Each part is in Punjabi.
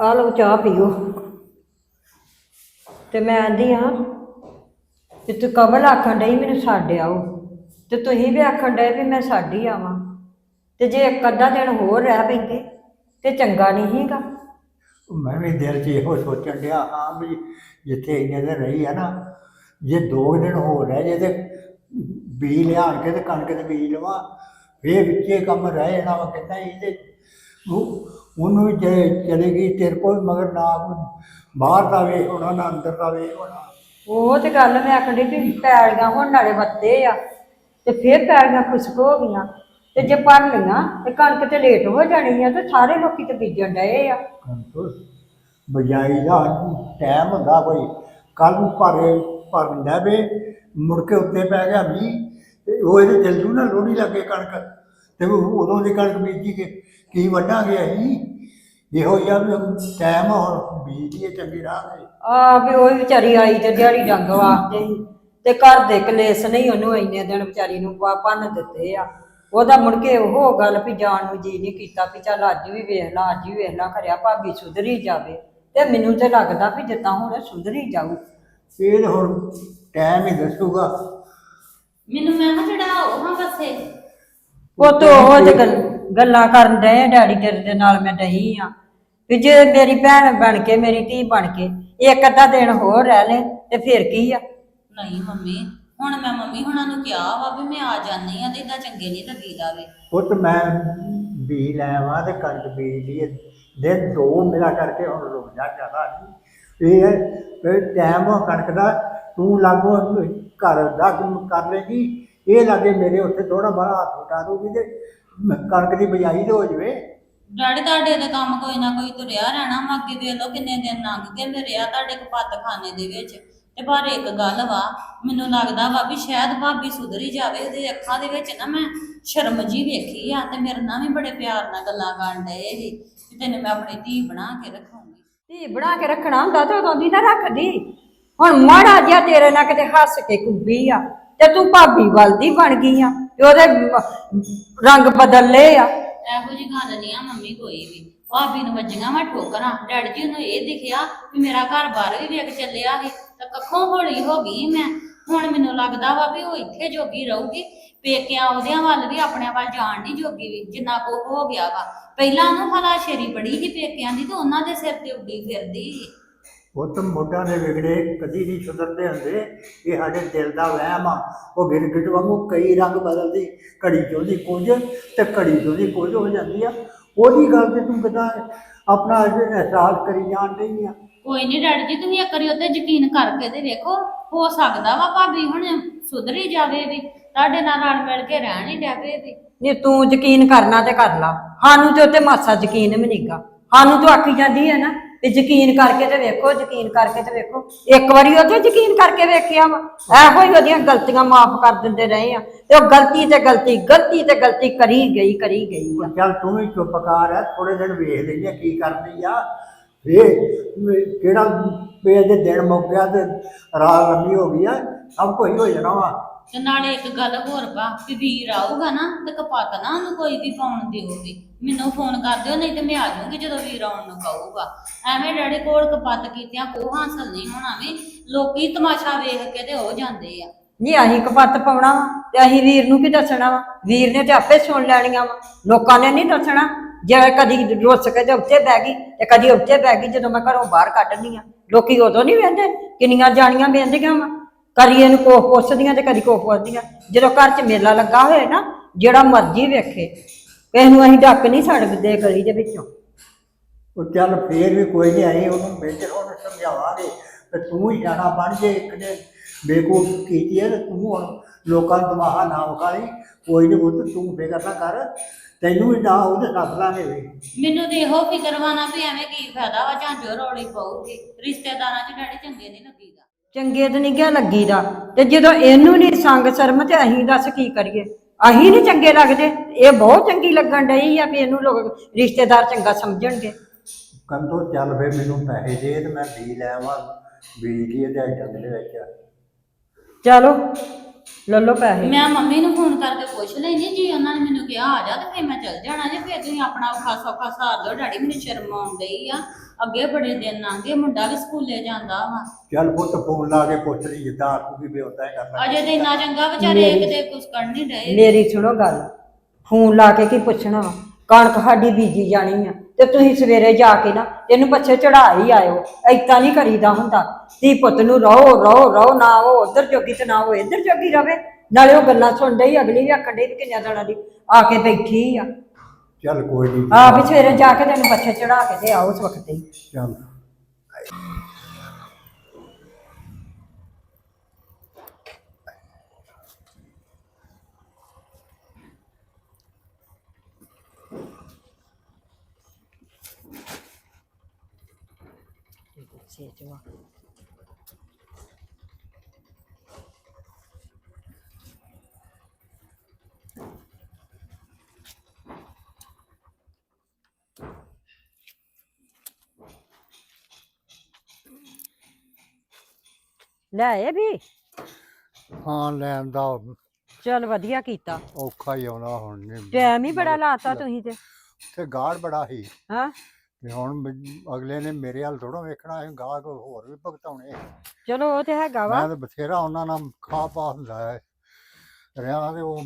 ਆ ਲਓ ਚਾਹ ਪੀਓ। ਤੇ ਮੈਂ ਆਂਦੀ ਹਾਂ ਕਿ ਤੂੰ ਕਮਲ ਆਖਣ ਡਈ ਮੈਨੂੰ ਛੱਡ ਆਓ। ਤੇ ਤੁਸੀਂ ਵੀ ਆਖਣ ਡਏ ਵੀ ਮੈਂ ਛੱਡ ਹੀ ਆਵਾਂ। ਤੇ ਜੇ ਇੱਕ ਅੱਧਾ ਦਿਨ ਹੋਰ ਰਹਿ ਪੈਂਦੇ, ਤੇ ਚੰਗਾ ਨਹੀਂ ਸੀਗਾ। ਮੈਂ ਵੀ ਦਿਲ 'ਚ ਇਹੋ ਸੋਚਣ ਡਿਆ, ਹਾਂ ਵੀ ਜਿੱਥੇ ਇੰਨੇ ਦਿਨ ਰਹੀ ਆ ਨਾ, ਜੇ ਦੋ ਦਿਨ ਹੋਰ ਰਹਿ ਜੇ ਤੇ ਬੀਜ ਲਿਆਣ ਕੇ ਤੇ ਕਣਕ ਦੇ ਬੀਜ ਲਵਾਂ, ਫੇਰ ਵਿੱਚੇ ਕੰਮ ਰਹਿ ਜਾਣਾ ਵਾ ਕਹਿੰਦਾ ਇਹ ਉਹ- ਉਹਨੂੰ ਵੀ ਜੇ ਚਲੇਗੀ ਤੇਰੇ ਕੋਲ ਮਗਰ ਨਾ ਬਾਹਰ ਦਾ ਵੇਖ ਹੋਣਾ ਨਾ ਅੰਦਰ ਦਾ ਵੇਖ ਹੋਣਾ ਉਹ ਤੇ ਗੱਲ ਮੈਂ ਆਖਣ ਵੀ ਪੈਲੀਆਂ ਹੁਣ ਨਾਲੇ ਵੱਧੇ ਆ ਤੇ ਫੇਰ ਪੈਲੀਆਂ ਖੁਸ਼ਕ ਹੋ ਗਈਆਂ। ਤੇ ਜੇ ਭਰ ਲਈਆਂ ਤੇ ਕਣਕ ਤੇ ਲੇਟ ਹੋ ਜਾਣੀ ਆ ਤੇ ਸਾਰੇ ਲੋਕੀ ਤੇ ਬੀਜਣ ਡਏ ਆ। ਬਜਾਈ ਦਾ ਟਾਈਮ ਹੁੰਦਾ ਕੋਈ। ਕੱਲ ਨੂੰ ਭਰੇ ਭਰਨ ਵੇ ਮੁੜ ਕੇ ਉੱਤੇ ਪੈ ਗਿਆ ਵੀ ਤੇ ਉਹ ਇਹਦੇ ਚੱਲ ਜੂ ਨਾ ਲੋੜੀ ਲੱਗੇ ਕਣਕ। ਤੇ ਉਹ ਉਦੋਂ ਦੀ ਕਣਕ ਬੀਜੀ ਕੇ ਕੀ ਵੱਢਾਂਗੇ ਅਸੀਂ? ਇਹੋ ਜਿਹਾ ਵੀ ਟਾਈਮ ਹੁਣ ਬੀਜੀਏ ਚੰਗੀ ਰਾਹ ਤੇ ਆ ਵੀ ਉਹ ਵਿਚਾਰੀ ਆਈ ਤੇ ਦਿਹਾੜੀ ਡੰਗ ਵਾਸਤੇ ਤੇ ਘਰ ਦੇ ਕਲੇਸ਼ ਨਹੀਂ ਉਹਨੂੰ ਇੰਨੇ ਦਿਨ ਵਿਚਾਰੀ ਨੂੰ ਪਾ ਭੰਨ ਦਿੱਤੇ ਆ। ਉਹਦਾ ਮੁੜ ਕੇ ਉਹ ਗੱਲ ਵੀ ਜਾਣ ਨੂੰ ਜੀ ਨਹੀਂ ਕੀਤਾ ਵੀ ਚੱਲ ਅੱਜ ਵੀ ਵੇਖ ਲਾ ਅੱਜ ਵੀ ਵੇਖ ਲਾ ਖਰਿਆ ਭਾਬੀ ਸੁਧਰੀ ਜਾਵੇ। ਤੇ ਮੈਨੂੰ ਤੇ ਲੱਗਦਾ ਵੀ ਜਿੱਦਾਂ ਹੁਣ ਸੁਧਰੀ ਜਾਊ। ਇਹ ਤਾਂ ਹੁਣ ਟਾਈਮ ਹੀ ਦੱਸੂਗਾ। ਮੈਨੂੰ ਮੈਂ ਕਿਹਾ ਚੜਾਓ ਹਾਂ ਬੱਸੇ ਉਹ ਤੋਂ ਉਹ ਤੇ ਗੱਲ- ਗੱਲਾਂ ਕਰਨ ਡਏ ਆ ਡੈਡੀ ਤੇਰੇ ਦੇ ਨਾਲ ਮੈਂ ਡਈ ਆ। ਵੀ ਜੇ ਮੇਰੀ ਭੈਣ ਬਣ ਕੇ ਮੇਰੀ ਧੀ ਬਣ ਕੇ ਇੱਕ ਅੱਧਾ ਦਿਨ ਹੋਰ ਰਹਿ ਲੈ ਤੇ ਫਿਰ ਕੀ ਆ? ਨਹੀਂ ਮੰਮੀ ਹੁਣ ਮੈਂ ਮੰਮੀ ਹੁਣਾਂ ਨੂੰ ਕਿਹਾ ਵਾ ਵੀ ਮੈਂ ਆ ਜਾਨੀ ਆ ਤੇ ਇਦਾਂ ਚੰਗੇ ਨਹੀਂ ਲੱਗੀਦਾ ਵੇ। ਪੁੱਤ ਮੈਂ ਬੀਜ ਲੈਵਾ ਤੇ ਕਣਕ ਬੀਜ ਲਈ ਦਿਨ ਦੋ ਮੇਰਾ ਕਰਕੇ ਹੁਣ ਰੁਕ ਜਾ ਜ਼ਿਆਦਾ ਨਹੀਂ। ਇਹ ਹੈ ਟਾਈਮ ਕਣਕ ਦਾ ਤੂੰ ਲਾਗੋ ਘਰ ਦਾ ਕੰਮ ਕਰ ਲੇਗੀ। ਇਹ ਲਾਗੇ ਮੇਰੇ ਉੱਤੇ ਥੋੜਾ ਬੜਾ ਹੱਥ ਉਟਾ ਦੂਗੀ ਤੇ ਕਣਕ ਦੀ ਬਜਾਈ ਤੇ ਹੋ ਜਵੇ। ਡੈਡੀ ਤੁਹਾਡੇ ਦਾ ਕੰਮ ਕੋਈ ਨਾ ਕੋਈ ਤੁਰਿਆ ਰਹਿਣਾ ਵਾ, ਅੱਗੇ ਵੇਖ ਲਓ ਕਿੰਨੇ ਦਿਨ ਲੰਘ ਗਏ, ਮੇਰੇ ਆ ਤੁਹਾਡੇ ਕਪੱਤ ਦੇ ਵਿੱਚ। ਤੇ ਪਰ ਇੱਕ ਗੱਲ ਵਾ, ਮੈਨੂੰ ਲੱਗਦਾ ਵਾ ਵੀ ਸ਼ਾਇਦ ਭਾਬੀ ਸੁਧਰੀ ਜਾਵੇ, ਉਹਦੇ ਅੱਖਾਂ ਦੇ ਵਿੱਚ ਨਾ ਮੈਂ ਸ਼ਰਮ ਜੀ ਵੇਖੀ ਆ, ਤੇ ਮੇਰੇ ਨਾਲ ਵੀ ਬੜੇ ਪਿਆਰ ਨਾਲ ਗੱਲਾਂ ਕਰਨ ਡਏ ਸੀ ਕਿ ਤੈਨੂੰ ਮੈਂ ਆਪਣੀ ਧੀ ਬਣਾ ਕੇ ਰੱਖਾਂਗੀ। ਧੀ ਬਣਾ ਕੇ ਰੱਖਣਾ ਹੁੰਦਾ ਤੇ ਉਦੋਂ ਦੀ ਨਾ ਰੱਖਦੀ। ਹੁਣ ਮਾੜਾ ਜਿਹਾ ਤੇਰੇ ਨਾਲ ਕਿਤੇ ਹੱਸ ਕੇ ਕੁੱਬੀ ਆ, ਤੇ ਤੂੰ ਭਾਬੀ ਵੱਲ ਦੀ ਬਣ ਗਈ ਆ, ਤੇ ਉਹਦੇ ਰੰਗ ਬਦਲ ਲਏ ਆ। ਇਹੋ ਜੀ ਗੱਲ ਨਹੀਂ ਆ ਮੰਮੀ, ਕੋਈ ਵੀ। ਭਾਬੀ ਨੂੰ ਵੱਜੀਆਂ ਵਾ ਠੋਕਰਾਂ। ਡੈਡ ਜੀ ਨੂੰ ਇਹ ਦਿਖਿਆ ਵੀ ਮੇਰਾ ਘਰ ਬਾਹਰ ਵੀ ਵੇਖ ਚੱਲਿਆ ਸੀ। ਤਾਂ ਕੱਖੋਂ ਹੌਲੀ ਹੋ ਗਈ ਮੈਂ। ਹੁਣ ਮੈਨੂੰ ਲੱਗਦਾ ਵਾ ਵੀ ਉਹ ਇੱਥੇ ਜੋਗੀ ਰਹੂਗੀ। ਪੇਕਿਆਂ ਉਹਦਿਆਂ ਵੱਲ ਵੀ ਆਪਣੇ ਵੱਲ ਜਾਣ ਨਹੀਂ ਜੋਗੀ ਵੀ, ਜਿੰਨਾ ਕੋ ਹੋ ਗਿਆ ਵਾ। ਪਹਿਲਾਂ ਉਹਨੂੰ ਹਲਾ ਸ਼ੇਰੀ ਬੜੀ ਸੀ ਪੇਕਿਆਂ ਦੀ ਤੇ ਉਹਨਾਂ ਦੇ ਸਿਰ ਤੇ ਉੱਡੀ ਫਿਰਦੀ ਸੀ। ਉਹ ਤਾਂ ਮੋਢਾਂ ਦੇ ਵਿਗੜੇ ਕਦੀ ਨਹੀਂ ਸੁਧਰਦੇ ਹੁੰਦੇ। ਇਹ ਸਾਡੇ ਦਿਲ ਦਾ ਵਹਿਮ ਆ। ਉਹ ਗਿਰਗਿਟ ਵਾਂਗੂ ਕਈ ਰੰਗ ਬਦਲਦੀ। ਘੜੀ ਚੋਂਦੀ ਕੁਝ ਤੇ ਘੜੀ ਚੋਂਦੀ ਕੁਝ ਹੋ ਜਾਂਦੀ ਆ। ਉਹਦੀ ਗੱਲ ਤੇ ਤੂੰ ਕਿਦਾਂ ਆਪਣਾ ਅਹਿਸਾਸ ਕਰੀ ਜਾਣ ਰਹੀ ਆ? ਕੋਈ ਨਹੀਂ ਡੈਡ ਜੀ ਤੁਸੀਂ ਇੱਕ ਵਾਰੀ ਉੱਤੇ ਯਕੀਨ ਕਰਕੇ ਤੇ ਵੇਖੋ। ਹੋ ਸਕਦਾ ਵਾ ਭਾਬੀ ਹੁਣ ਸੁਧਰੀ ਜਾਵੇ ਵੀ। ਤੁਹਾਡੇ ਨਾਲ ਰਲ ਮਿਲ ਕੇ ਰਹਿਣ ਹੀ ਡੈਪੇ ਵੀ। ਜੇ ਤੂੰ ਯਕੀਨ ਕਰਨਾ ਤੇ ਕਰ ਲਾ। ਸਾਨੂੰ ਤੇ ਉੱਤੇ ਮਾਸਾ ਯਕੀਨ ਵੀ ਨਹੀਂਗਾ ਸਾਨੂੰ ਤੂੰ ਆਖੀ ਜਾਂਦੀ ਹੈ ਨਾ। ਵੀ ਯਕੀਨ ਕਰਕੇ ਤੇ ਵੇਖੋ, ਯਕੀਨ ਕਰਕੇ ਤੇ ਵੇਖੋ। ਇੱਕ ਵਾਰੀ ਉਹ ਤੇ ਯਕੀਨ ਕਰਕੇ ਵੇਖਿਆ ਵਾ। ਇਹੋ ਹੀ ਉਹਦੀਆਂ ਗਲਤੀਆਂ ਮਾਫ ਕਰ ਦਿੰਦੇ ਰਹੇ ਆ। ਤੇ ਉਹ ਗਲਤੀ ਤੇ ਗਲਤੀ ਗਲਤੀ ਤੇ ਗਲਤੀ ਕਰੀ ਗਈ ਕਰੀ ਗਈ ਆ। ਚੱਲ ਤੂੰ ਵੀ ਚੁੱਪ ਕਰ ਥੋੜੇ ਦਿਨ ਵੇਖ ਲੈਂਦੇ ਕੀ ਕਰਦੀ ਆ। ਇਹ ਕਿਹੜਾ ਪੇ ਦੇ ਦਿਨ ਮੁੱਕ ਗਿਆ ਤੇ ਰਾਤ ਲੰਮੀ ਹੋ ਗਈ ਆ, ਸਭ ਕੁਝ ਹੋ ਜਾਣਾ ਵਾ। ਤੇ ਨਾਲੇ ਇੱਕ ਗੱਲ ਹੋਰ ਵਾ ਕਿ ਵੀਰ ਆਊਗਾ ਨਾ ਤੇ ਕਪਾਤ ਨਾ ਉਹਨੂੰ ਕੋਈ ਵੀ ਪਾਉਣ ਦਿਓਗੇ ਮੈਨੂੰ ਫੋਨ ਕਰ ਦਿਓ, ਨਹੀਂ ਤੇ ਮੈਂ ਆ ਜਾਊਂਗੀ ਜਦੋਂ ਵੀਰ ਆਉਣ ਨੂੰ ਕਹੂਗਾ। ਐਵੇਂ ਡੈਡੀ ਕੋਲ ਕਪੱਤ ਕੀਤਿਆਂ ਕੋ ਹਾਸਲ ਨਹੀਂ ਹੋਣਾ ਵੀ, ਲੋਕੀ ਤਮਾਸ਼ਾ ਵੇਖ ਕੇ ਤੇ ਹੋ ਜਾਂਦੇ ਆ। ਜੀ ਅਸੀਂ ਕਪੱਤ ਪਾਉਣਾ ਵਾ ਤੇ ਅਸੀਂ ਵੀਰ ਨੂੰ ਕੀ ਦੱਸਣਾ ਵਾ? ਵੀਰ ਨੇ ਤੇ ਆਪੇ ਸੁਣ ਲੈਣੀਆਂ ਵਾ। ਲੋਕਾਂ ਨੇ ਨਹੀਂ ਦੱਸਣਾ। ਜੇ ਕਦੀ ਰੁੱਸ ਕੇ ਤੇ ਉੱਤੇ ਬਹਿ ਗਈ ਤੇ ਕਦੀ ਉੱਤੇ ਬਹਿ ਗਈ ਜਦੋਂ ਮੈਂ ਘਰੋਂ ਬਾਹਰ ਕੱਢਣੀ ਆ। ਲੋਕੀ ਉਦੋਂ ਨਹੀਂ ਵੇਂਦੇ? ਕਿੰਨੀਆਂ ਜਾਣੀਆਂ ਵੇਂਦੀਆਂ ਵਾ? ਕਦੀ ਇਹਨੂੰ ਕੋਹ ਪੁੱਛਦੀਆਂ ਤੇ ਕਦੀ ਕੋਹ ਪੁੱਛਦੀਆਂ। ਜਦੋਂ ਘਰ 'ਚ ਮੇਲਾ ਲੱਗਾ ਹੋਏ ਨਾ ਜਿਹੜਾ ਮਰਜ਼ੀ ਵੇਖੇ। ਕਿਸੇ ਨੂੰ ਅਸੀਂ ਡੱਕ ਨਹੀਂ ਸਕਦੇ ਗਲੀ ਦੇ ਵਿੱਚੋਂ। ਉਹ ਚੱਲ ਫੇਰ ਵੀ ਕੋਈ ਨਹੀਂ ਆਈ ਉਹਨੂੰ ਵਿੱਚ ਉਹਨੂੰ ਸਮਝਾਵਾਂਗੇ। ਤੇ ਤੂੰ ਹੀ ਜਾਣਾ ਬਣ ਜੇ ਇੱਕ ਨੇ ਬੇਕੂਫ ਕੀਤੀ ਹੈ ਤੇ ਤੂੰ ਹੁਣ ਲੋਕਾਂ ਨੂੰ ਤਮਾਹਾ ਨਾ ਵਿਖਾਈ। ਕੋਈ ਨਹੀਂ ਪੁੱਤ ਤੂੰ ਫਿਕਰ ਨਾ ਕਰ। ਤੈਨੂੰ ਵੀ ਨਾ ਉਹਦੇ ਸੱਦ ਲਾਂਗੇ ਵੀ। ਮੈਨੂੰ ਤੇ ਇਹੋ ਫਿਕਰ ਵਾ ਨਾ ਵੀ ਐਵੇਂ ਕੀ ਫਾਇਦਾ ਵਾ ਜਾਂ ਜੋ ਰੌਲੀ ਪਊਗੀ। ਰਿਸ਼ਤੇਦਾਰਾਂ 'ਚ ਡੈਡੀ ਚੰਗੇ ਨਹੀਂ ਲੱਗੀਦਾ। ਚੰਗੇ ਤੇ ਨਹੀਂ ਗਿਆ ਲੱਗੀਦਾ। ਤੇ ਜਦੋਂ ਇਹਨੂੰ ਨਹੀਂ ਸੰਗ ਸ਼ਰਮ ਤੇ ਅਸੀਂ ਦੱਸ ਕੀ ਕਰੀਏ? ਅਸੀਂ ਨਹੀਂ ਚੰਗੇ ਲੱਗਦੇ। ਇਹ ਬਹੁਤ ਚੰਗੀ ਲੱਗਣ ਡਈ ਆ ਵੀ ਇਹਨੂੰ ਲੋਕ ਰਿਸ਼ਤੇਦਾਰ ਚੰਗਾ ਸਮਝਣਗੇ। ਕੰਦੋ ਚੱਲ ਫੇ ਮੈਨੂੰ ਪੈਸੇ ਦੇ ਤੇ ਮੈਂ ਬੀ ਲੈ ਆਵਾਂ। ਬੀਜ ਤੇ ਜੰਗ ਦੇ ਵਿੱਚ ਚਲੋ। ਲੈ ਲਓ ਪੈਸੇ। ਮੈਂ ਮੰਮੀ ਨੂੰ ਫੋਨ ਕਰਕੇ ਪੁੱਛ ਲੈਣੀ ਜੀ ਉਹਨਾਂ ਨੇ ਮੈਨੂੰ ਕਿਹਾ ਆ ਜਾ ਤੇ ਫਿਰ ਮੈਂ ਚੱਲ ਜਾਣਾ ਜੇ ਫਿਰ ਤੁਸੀਂ ਆਪਣਾ ਔਖਾ ਸੌਖਾ ਸਾਰ ਦਿਓ। ਡੈਡੀ ਮੈਨੂੰ ਸ਼ਰਮ ਆਉਣ ਆ ਅੱਗੇ ਬੜੇ ਦਿਨ ਲੰਘੇ ਮੁੰਡਾ ਵੀ ਸਕੂਲੇ ਜਾਂਦਾ ਵਾ। ਚੱਲ ਪੁੱਤ ਫੋਨ ਲਾ ਕੇ ਪੁੱਛ ਲਈ ਜਿੱਦਾਂ ਆਖੂਗੀ ਵੀ ਉਦਾਂ ਹੀ ਕਰਨਾ। ਅਜੇ ਤੇ ਇੰਨਾ ਚੰਗਾ ਵਿਚਾਰੇ ਕਿਤੇ ਕੁਝ ਕਰਨ ਨਹੀਂ ਡਏ। ਮੇਰੀ ਸੁਣੋ ਗੱਲ ਫੋਨ ਲਾ ਕੇ ਕੀ ਪੁੱਛਣਾ ਵਾ? ਕਣਕ ਸਾਡੀ ਬੀਜੀ ਜਾਣੀ ਆ। ਤੇ ਤੁਸੀਂ ਸਵੇਰੇ ਜਾ ਕੇ ਨਾ ਇਹਨੂੰ ਪੱਛੇ ਚੜਾ ਹੀ ਆਇਓ। ਐਦਾਂ ਨਹੀਂ ਕਰੀਦਾ ਹੁੰਦਾ। ਧੀ ਪੁੱਤ ਨੂੰ ਰਹੋ ਰਹੋ ਰਹੋ ਨਾ ਉਹ ਉਧਰ ਜੋਗੀ ਤੇ ਨਾ ਉਹ ਇੱਧਰ ਜੋਗੀ ਰਵੇ। ਨਾਲੇ ਉਹ ਗੱਲਾਂ ਸੁਣ ਡਈ ਅਗਲੀ ਵੀ ਆਖਣ ਡਈ ਵੀ ਕਿੰਨਿਆਂ ਦਿਨਾਂ ਦੀ ਆ ਕੇ ਬੈਠੀ ਆ। ਚੱਲ ਕੋਈ ਨਹੀਂ ਆ ਵੀ ਸਵੇਰੇ ਜਾ ਕੇ ਤੈਨੂੰ ਪੱਛੇ ਚੜਾ ਕੇ ਤੇ ਆਓ ਉਸ ਵਕਤ ਹੀ ਚੱਲ। ਲੈ ਇਹ ਵੀ। ਹਾਂ ਲੈਣ ਦਾ। ਚਲ ਵਧੀਆ ਕੀਤਾ। ਔਖਾ ਹੀ ਆਉਣਾ ਹੁਣ। ਨੇ ਟਾਈਮ ਹੀ ਬੜਾ ਲਾਤਾ ਤੁਸੀਂ ਤੇ। ਤੇ ਗਾੜ ਬੜਾ ਸੀ। ਹਾਂ। ਤੇ ਹੁਣ ਅਗਲੇ ਨੇ ਮੇਰੇ ਹਾਲ ਥੋੜਾ ਵੇਖਣਾ ਹੈ ਗਾਹਕ ਹੋਰ ਵੀ ਭੁਗਤਾਉਣੇ। ਚਲੋ ਉਹ ਤੇ ਹੈਗਾ ਵਾ। ਮੈਂ ਤਾਂ ਬਥੇਰਾ ਉਹਨਾਂ ਨਾਲ ਖਾ ਪਾ ਹੁੰਦਾ ਹੈ। ਰਿਆ ਤੇ ਉਹ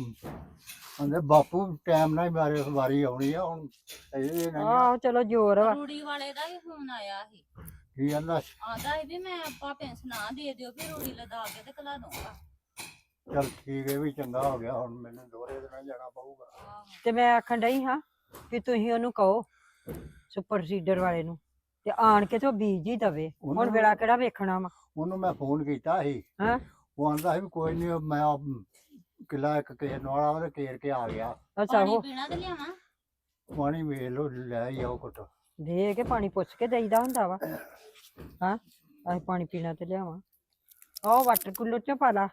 ਕਹਿੰਦੇ ਬਾਪੂ ਟਾਈਮ ਨਾਲ ਹੀ ਮਾਰੇ ਵਾਰੀ ਆਉਣੀ ਆ ਹੁਣ ਇਹ ਨਹੀਂ ਆ। ਆਹੋ ਚਲੋ ਜ਼ੋਰ ਵਾ। ਰੂੜੀ ਵਾਲੇ ਦਾ ਵੀ ਫੋਨ ਆਇਆ ਸੀ। ਕੀ ਕਹਿੰਦਾ? ਆਂਦਾ ਸੀ ਵੀ ਮੈਂ ਭਾਪੇ ਨੂੰ ਸੁਣਾ ਦੇ ਦਿਓ ਵੀ ਰੂੜੀ ਲਦਾ ਕੇ ਤੇ ਕਲਾ ਦੂੰਗਾ ਚੱਲ ਠੀਕ ਹੈ ਵੀ ਚੰਗਾ ਹੋ ਗਿਆ ਹੁਣ ਮੈਨੂੰ ਦੋਰੇ ਦੇ ਨਾਲ ਜਾਣਾ ਪਊਗਾ। ਤੇ ਮੈਂ ਆਖਣ ਡਈ ਹਾਂ ਕਿ ਤੁਸੀਂ ਉਹਨੂੰ ਕਹੋ। ਸੁਪਰ ਸੀਡਰ ਵਾਲੇ ਨੂੰ ਤੇ ਆਣ ਕੇ ਤੇ ਉਹ ਬੀਜ ਹੀ ਦਵੇ। ਹੁਣ ਉਹਨੂੰ- ਵੇਲਾ ਕਿਹੜਾ ਵੇਖਣਾ ਵਾ? ਉਹਨੂੰ ਮੈਂ ਫੋਨ ਕੀਤਾ ਸੀ। ਹਾਂ? ਉਹ ਆਂਦਾ ਸੀ ਵੀ ਕੋਈ ਨਹੀਂ ਮੈਂ ਕਿਲਾ ਇੱਕ ਕੇਰ ਵਾਲਾ ਉਹਦੇ ਕੇਰ ਕੇ ਆ ਗਿਆ। ਅੱਛਾ ਪਾਣੀ ਉਹ ਪੀਣਾ ਤੇ ਲਿਆਵਾਂ? ਪਾਣੀ ਵੇਖ ਲਓ ਲੈ ਹੀ ਆਓ ਘੁੱਟ ਦੇ ਕੇ ਪਾਣੀ ਪੁੱਛ ਕੇ ਦੇਈਦਾ ਹੁੰਦਾ ਵਾ। ਹਾਂ? ਅਸੀਂ ਪਾਣੀ ਪੀਣਾ ਤੇ ਲਿਆਵਾਂ। ਆਹ ਵਾਟਰ ਕੂਲਰ ਚ ਪਾ ਲਾ।